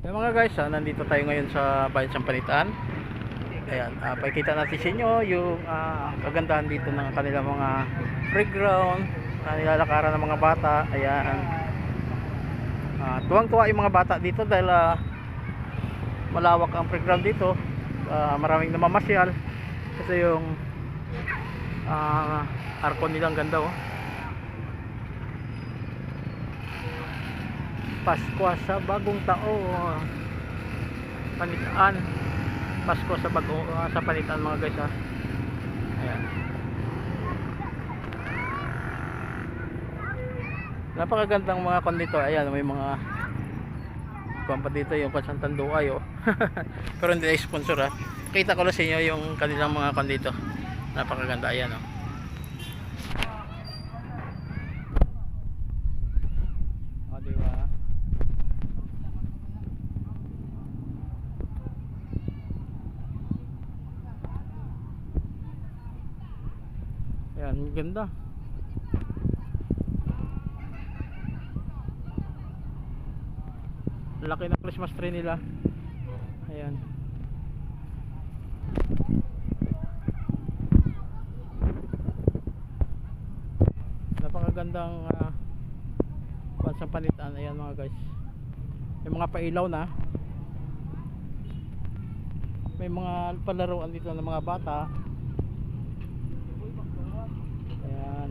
Yung mga guys, ah, nandito tayo ngayon sa Bayan Sampanitan. Ayan, uh, pakikita natin sa inyo yung ah, kagandahan dito ng kanilang mga playground, uh, nilalakaran ng mga bata. Ayan. Ah, tuwang-tuwa yung mga bata dito dahil ah, malawak ang playground dito. Ah, maraming namamasyal. Ito yung ah, arkon nilang ganda oh. Pasko sa bagong taon. Panitaan. Pasko sa bagong ah, sa panitaan mga guys ha. Ayan. Napakagandang mga kon dito. Ayan, may mga kuwan dito yung Pansantanduay oh. Pero hindi ay sponsor ha. Kita ko lang sa inyo yung kanilang mga kon dito. Napakaganda ayan oh. O, di ba? Ayan, ganda. Laki ng Christmas tree nila. Ayan. Napakagandang uh, pansang panitan. Ayan mga guys. May mga pailaw na. May mga palaruan dito ng mga bata. Ayan.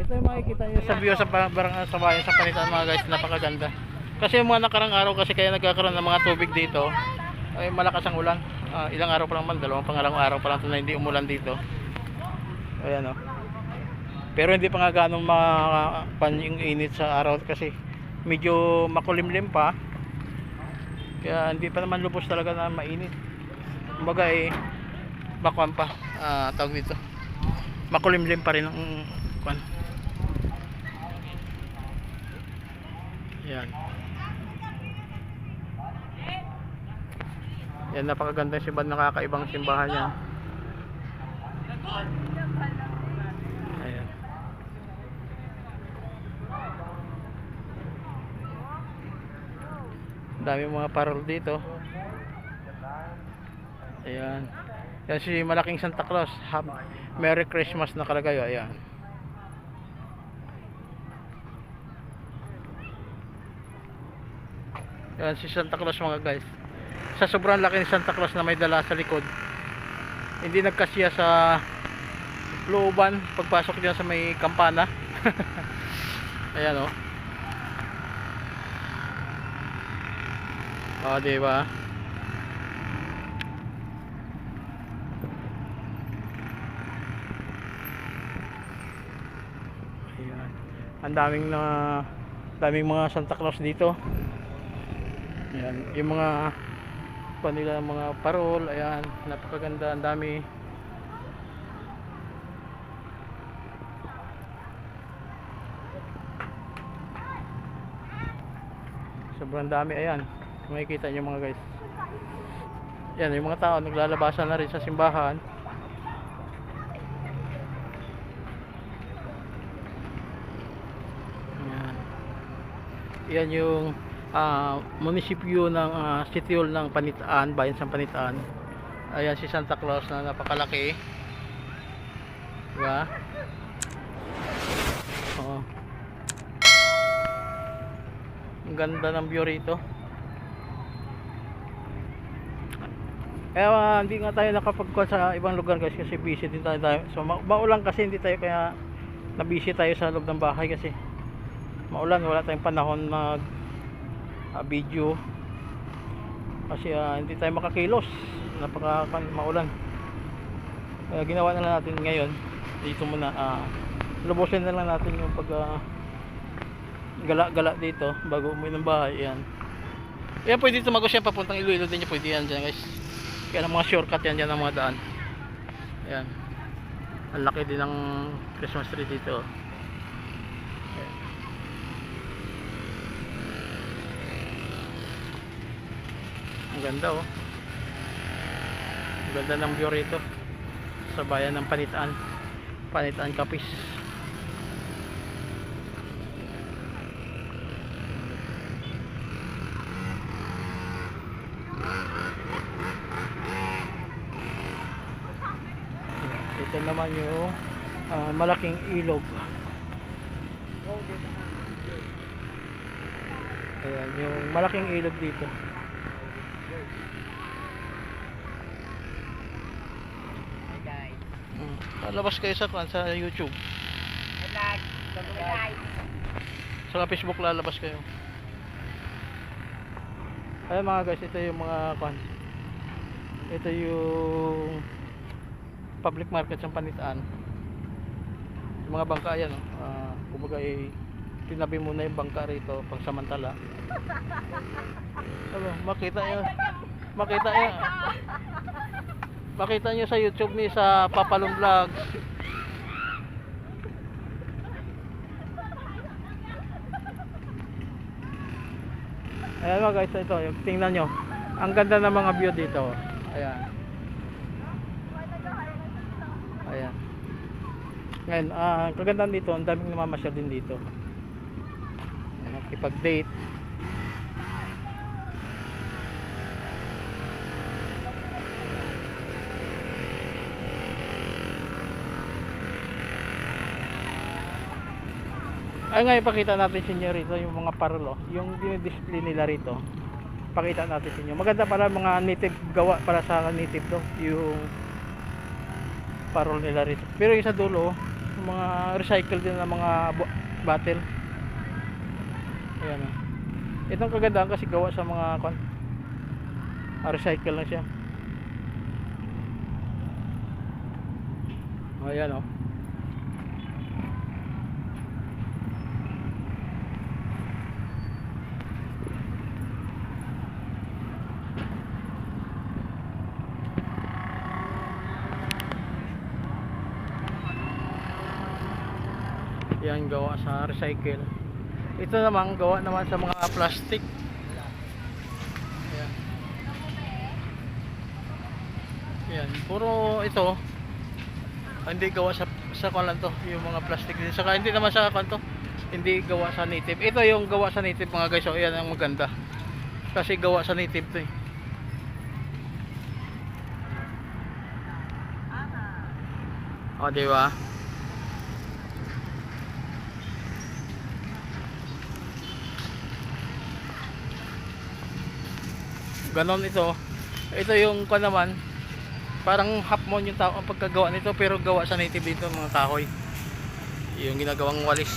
Ito yung makikita nyo sa view sa ba- barang sa bayan sa panitan mga guys, napakaganda. Kasi yung mga nakarang araw kasi kaya nagkakaroon ng mga tubig dito, ay malakas ang ulan. Ah, ilang araw pa lang man, dalawang pangalawang araw pa lang na hindi umulan dito. Ayan o. Pero hindi pa nga ganong makapan yung init sa araw kasi medyo makulimlim pa. Kaya hindi pa naman lubos talaga na mainit. Kumbaga eh, bakwan pa, ah, tawag dito. Makulimlim pa rin ang kwan. Yan. Yan napakaganda simbahan, nakakaibang simbahan yan. Ayan. Dami mga parol dito. Ayan. Yan si malaking Santa Claus. Merry Christmas nakalagay. oh. Ayan. Yan si Santa Claus mga guys. Sa sobrang laki ni Santa Claus na may dala sa likod. Hindi nagkasya sa looban pagpasok diyan sa may kampana. Ayan oh. Oh, di ba? Ang daming na daming mga Santa Claus dito. Ayan, yung mga kanila mga parol, ayan, napakaganda, ang dami. Sobrang dami, ayan. Makikita niyo mga guys. Yan, yung mga tao naglalabasan na rin sa simbahan. Yan. Yan yung ah, munisipyo ng ah, City Hall ng Panitaan, Bayan sa Panitaan. Ayan si Santa Claus na napakalaki. Diba? Oo. Ang ganda ng view rito. Kaya ah, hindi nga tayo nakapagkuha sa ibang lugar guys kasi busy din tayo. tayo. So ma- maulan kasi hindi tayo kaya na-busy tayo sa loob ng bahay kasi maulan wala tayong panahon mag ah, video. Kasi ah, hindi tayo makakilos. Napaka maulan. Kaya ginawa na lang natin ngayon. Dito muna ah, lubusin na lang natin yung pag ah, gala-gala dito bago umuwi ng bahay. Yan yan pwede tumagos yan papuntang Iloilo din yan pwede yan dyan guys. Kaya ng mga shortcut yan dyan ang mga daan. Yan ang laki din ng Christmas tree dito. Ayan. Ang ganda oh. Ganda ng view rito sa bayan ng Panitaan. panitan kapis ito naman yung ah, malaking ilog ayan yung malaking ilog dito Lalabas kayo sa kwan sa YouTube. Sa Facebook lalabas kayo. Ayun mga guys, ito yung mga kwan. Ito yung public market sa Panitaan. Yung mga bangka yan, oh. Ah, kumbaga eh, tinabi muna yung bangka rito pang samantala. Ano, makita nyo, makita nyo, makita nyo sa YouTube ni sa Papalong Vlogs. Ayan mga guys, ito, yung tingnan nyo. Ang ganda ng mga view dito. Ayan. Ayan. Ngayon, ah, ang kagandaan dito, ang daming namamasyal din dito. Nakipag-date. Ay ngayon pakita natin sa inyo rito yung mga parlo, yung dinidisplay nila rito. Pakita natin sa inyo. Maganda para mga native gawa para sa native to, yung parol nila rito. Pero yung sa dulo, mga recycle din ng mga bo- bottle. Ayan oh. Itong kagandaan kasi gawa sa mga. Ah, recycle lang siya. Ayan oh. Yan gawa sa recycle. Ito naman gawa naman sa mga plastic. Yan yan puro ito. Hindi gawa sa sa kwan lang to yung mga plastic din. Saka hindi naman sa to hindi gawa sa native. Ito yung gawa sa native mga guys. So yan ang maganda. Kasi gawa sa native to eh. O di ganon ito. Ito yung kwan naman parang half moon yung tao ang pagkagawa nito pero gawa sa native dito mga kahoy. Yung ginagawang walis.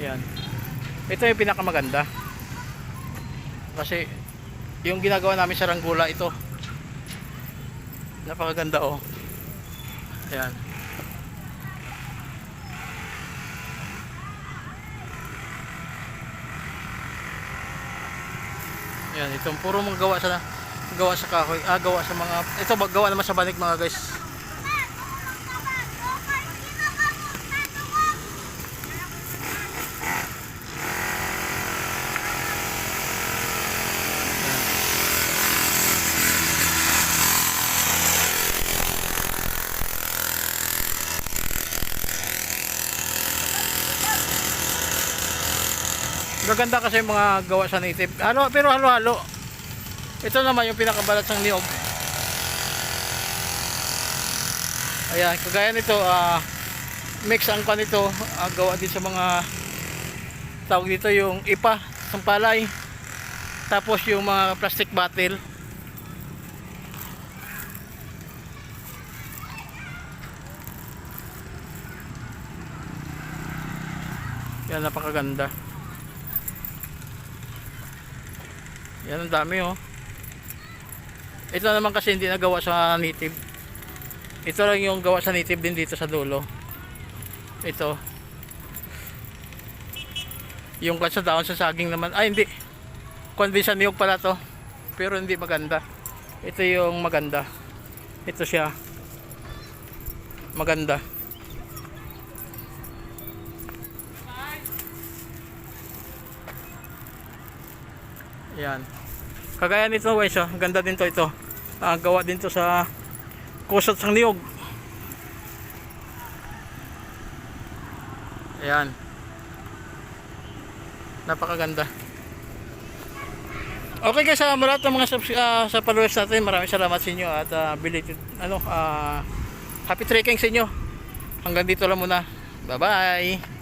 Yan ito yung pinakamaganda. Kasi yung ginagawa namin sa Ranggula ito napakaganda oh ayan Yan, itong puro mga gawa sa gawa sa kahoy, ah gawa sa mga ito gawa naman sa banig mga guys. Gaganda kasi yung mga gawa sa native. Halo, pero halo-halo. Ito naman yung pinakabalat ng niyog. Ayan, kagaya nito, ah, mix ang pan ito, ah, gawa din sa mga tawag dito yung ipa, sampalay. Tapos yung mga plastic bottle. Yan, napakaganda. Yan ang dami oh. Ito naman kasi hindi nagawa sa native. Ito lang yung gawa sa native din dito sa dulo. Ito. Yung kwan sa daon sa saging naman. Ay hindi. Sa niyog pala to. Pero hindi maganda. Ito yung maganda. Ito siya. Maganda. Ayan. Kagaya nito guys, oh. Ganda din to ito. Ah, gawa din to sa kusot sang niyog. Ayan. Napakaganda. Okay guys, sa lahat ng mga subs- ah, sa followers natin, maraming salamat sa inyo at ah, belated ano, ah, happy trekking sa inyo. Hanggang dito lang muna. Bye-bye.